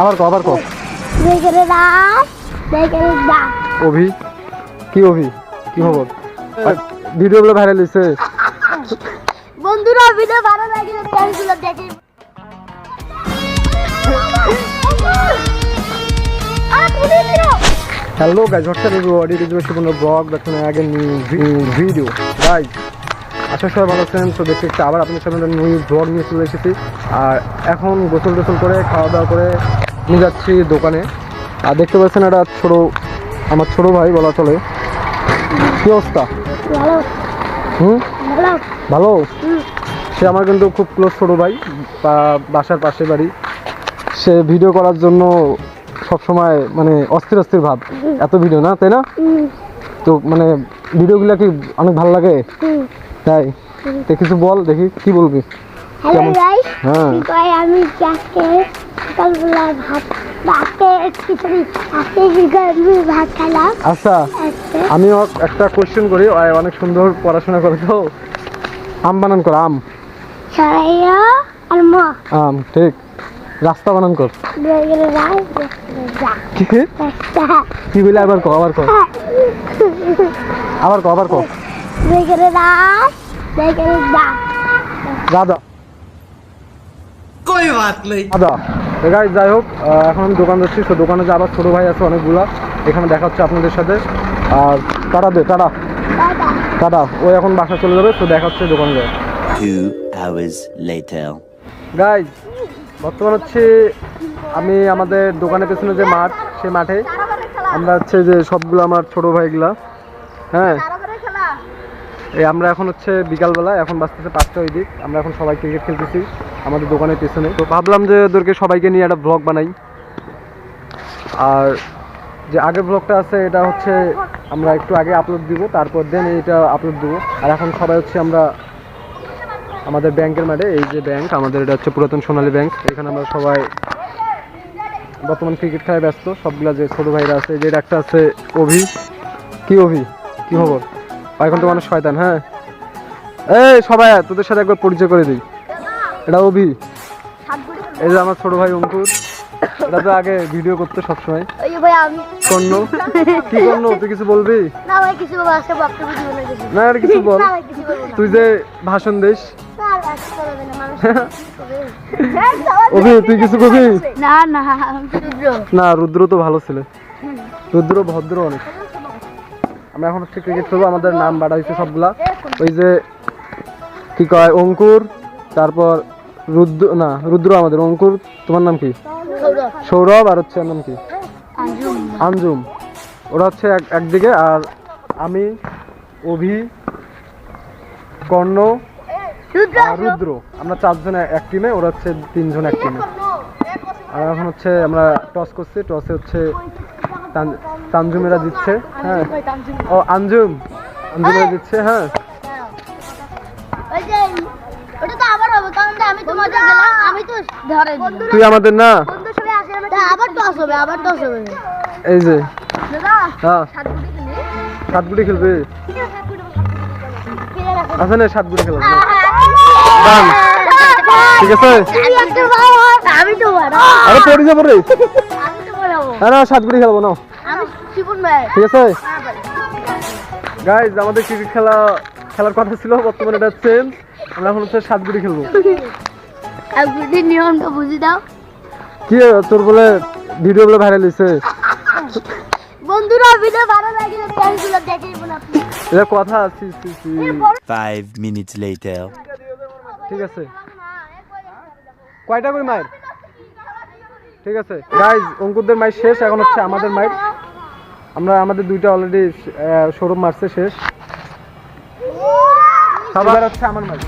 আবার কো আবার কো। দেখে রাত দেখে দা অভি? কি অভি? কি খবর? ভিডিওগুলো ভাইরাল হয়েছে বন্ধুরা ভিডিও ভালো লাগলে চ্যানেলগুলো দেখে hello guys what's up everybody this Suparna blog দেখুন আগে নিউ ভিডিও গাইজ আশা সবাই ভালো আছেন? তো দেখতে দেখতে আবার আপনাদের সামনে নিউ ব্লগ নিয়ে চলে এসেছি। আর এখন গোসল টোসল করে খাওয়া দাওয়া করে নিয়ে যাচ্ছি দোকানে। আর দেখতে পাচ্ছেন একটা ছোটো আমার ছোটো ভাই বলা চলে। কী অবস্থা? ভালো। হুম? ভালো। সে আমার কিন্তু খুব ক্লোজ ছোটো ভাই বা বাসার পাশে বাড়ি। সে ভিডিও করার জন্য সবসময় মানে অস্থির অস্থির ভাব। এত ভিডিও না তাই না? তো মানে ভিডিওগুলো কি অনেক ভালো লাগে। তাই? তো কিছু বল দেখি কি বলবি? হ্যালো? গাইস হ্যাঁ। কই আমি আজকে সকালবেলা ভাত আজকে খিচুড়ি বিকাল আমি ভাত খেলাম। আচ্ছা আমি একটা কোশ্চেন করি। ও অনেক সুন্দর পড়াশোনা করে তো। আম বানান কর আম। সরাইয়া আর মা। আম ঠিক। রাস্তা বানান কর। রাত কি? বলে আবার কো আবার কো আবার কো আবার কো রাত দাদা। কই যাই হোক এখন আমি দোকান যাচ্ছি তো দোকানে যে আবার ছোট ভাই আছে অনেকগুলা এখানে দেখাচ্ছে আপনাদের সাথে। আর টাটা দে টাটা টাটা ও এখন বাসা চলে যাবে তো দেখা হচ্ছে দোকানে যায়। গাইজ বর্তমান হচ্ছে আমি আমাদের দোকানের পেছনে যে মাঠ সে মাঠে আমরা হচ্ছে যে সবগুলো আমার ছোটো ভাইগুলা হ্যাঁ এই আমরা এখন হচ্ছে বিকালবেলা, এখন বাজতেছে পাঁচটা ওই দিক আমরা এখন সবাই ক্রিকেট খেলতেছি, আমাদের দোকানের পেছনে। তো ভাবলাম যে ওদেরকে সবাইকে নিয়ে একটা ব্লগ বানাই। আর যে আগের ব্লগটা আছে, এটা হচ্ছে আমরা একটু আগে আপলোড দিব, তারপর দেন এটা আপলোড দিব। আর এখন সবাই হচ্ছে আমরা আমাদের ব্যাংকের মাঠে, এই যে ব্যাংক, আমাদের এটা হচ্ছে পুরাতন সোনালী ব্যাংক। এখানে আমরা সবাই বর্তমান ক্রিকেট খেলায় ব্যস্ত, সবগুলা যে ছোট ভাইরা আছে যে একটা আছে অভি। কি অভি? কি খবর? এখন তো মানুষ শয়তান হ্যাঁ? এই সবাই তোদের সাথে একবার পরিচয় করে দিই। এটা অভি। এই যে আমার ছোট ভাই অঙ্কুর। এটা তো আগে ভিডিও করতো সবসময়। ওই যে ভাই আমি। কর্ণ। কি কর্ণ? তুই কিছু বলবি? না ভাই কিছু বাবা আজকে বাপটা বুঝি বলে কিছু। না আর কিছু বল। তুই যে ভাষণ দিস। মানুষ অভি তুই কিছু কবি না না রুদ্র তো ভালো ছিল। রুদ্র ভদ্র অনেক। আমরা এখন হচ্ছে ক্রিকেট খেলব, আমাদের নাম বাড়া হয়েছে সবগুলা। ওই যে, কি কয়, অঙ্কুর, তারপর রুদ্র, না, রুদ্র আমাদের, অঙ্কুর, তোমার নাম কি? সৌরভ, আর হচ্ছে নাম কি? আঞ্জুম। ওরা হচ্ছে এক, একদিকে, আর আমি, অভি, কর্ণ, আর রুদ্র। আমরা চারজন এক টিমে ওরা হচ্ছে তিনজন এক টিমে আর এখন হচ্ছে আমরা টস করছি টসে হচ্ছে তানজুমেরা দিচ্ছে হ্যাঁ। ও আঞ্জুম আঞ্জুমেরা দিচ্ছে হ্যাঁ। ওই যে ওটা তো আবার হবে কারণ যে আমি তো মজা গেলাম আমি তো ধরে দিলাম তুই আমাদের না? এই যে। দাদা হ্যাঁ। সাত গুটি খেলি সাত গুটি খেলবে আছে না সাত গুটি খেলবে ঠিক আছে? আমি তো বড়। আরে পড়ে যাব রে। আমি তো বড় হ্যাঁ না সাত গুটি খেলব না ঠিক আছে? গাইজ আমাদের ক্রিকেট খেলা খেলার কথা ছিল বর্তমানে এটা চেঞ্জ। আমরা এখন হচ্ছে সাত গুটি খেলব। নিয়মটা বুঝি দাও। কি তোর বলে ভিডিও গুলো ভাইরাল হয়েছে বন্ধুরা ভিডিও ভালো লাগলে দেখে এটা কথা আছে see, see. Five minutes later. ঠিক আছে। কয়টা করে মায়ের? ঠিক আছে। গাইজ অঙ্কুরদের মাইর শেষ এখন হচ্ছে আমাদের মাইর আমরা আমাদের দুইটা অলরেডি সৌরভ মারছে শেষ। সবার হচ্ছে আমার মাইর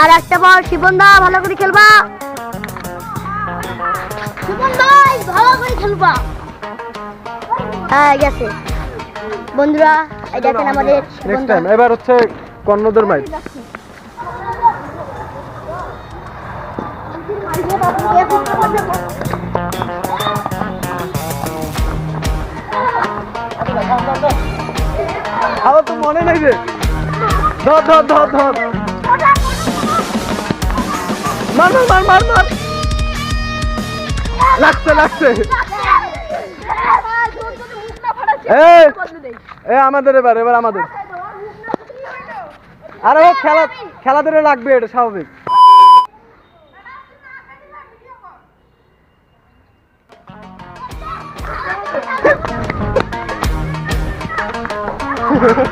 আর একটা বল শিবন দা ভালো করে খেলবা। শিবন ভাই ভালো করে খেলবা। হ্যাঁ গেছে। বন্ধুরা এই দেখেন আমাদের শিবন নেক্সট টাইম এবার হচ্ছে কর্ণদের মাইর আমার তো মনে নাই রে ধর ধর ধর ধর। মার মার মার মার মার। লাগছে লাগছে। এ আমাদের এবার এবার আমাদের। আরে খেলা খেলাধুলা লাগবে, এটা স্বাভাবিক। আরে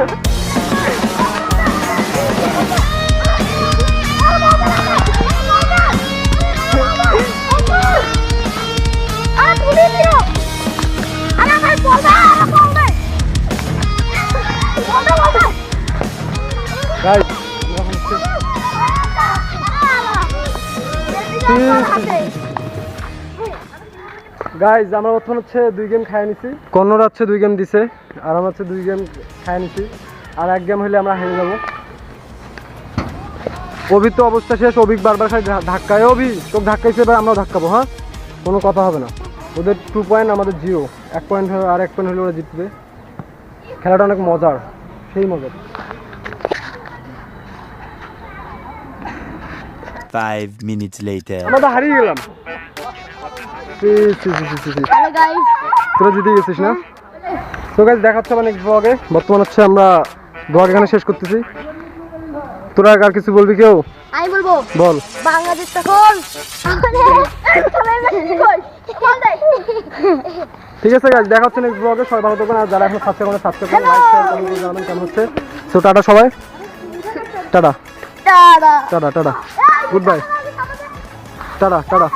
গাইজ আমরা প্রথম হচ্ছে দুই গেম খাই নিছি। কন্নড় হচ্ছে দুই গেম দিছে। আর আমরা হচ্ছে দুই গেম খাই নিছি। আর এক গেম হলে আমরা হেরে যাব। অভির তো অবস্থা শেষ অভিক বারবার খালি ধাক্কায়। অভি তোকে ধাক্কাইছে এবার আমরাও ধাক্কাবো হ্যাঁ? কোনো কথা হবে না। ওদের টু পয়েন্ট আমাদের জিরো। এক পয়েন্ট হলে আর এক পয়েন্ট হলে ওরা জিতবে। খেলাটা অনেক মজার। সেই মজার। Five minutes later. আমরা তো হারিয়ে গেলাম। তোরা জিতে গেছিস না? তো দেখাচ্ছে অনেক ব্লগে বর্তমান হচ্ছে আমরা ব্লগ এখানে শেষ করতেছি। তোরা আর কিছু বলবি কেউ? আমি বলব বল। বাংলাদেশ তখন। ঠিক আছে গাইজ দেখা হচ্ছে নেক্সট ব্লগে সবাই ভালো থাকবেন। আর যারা এখন সাবস্ক্রাইব করে সাবস্ক্রাইব করে লাইক শেয়ার কমেন্ট জানাবেন কেমন হচ্ছে। তো টাটা সবাই। Tata. Tata. Tata tata. Goodbye tata tata.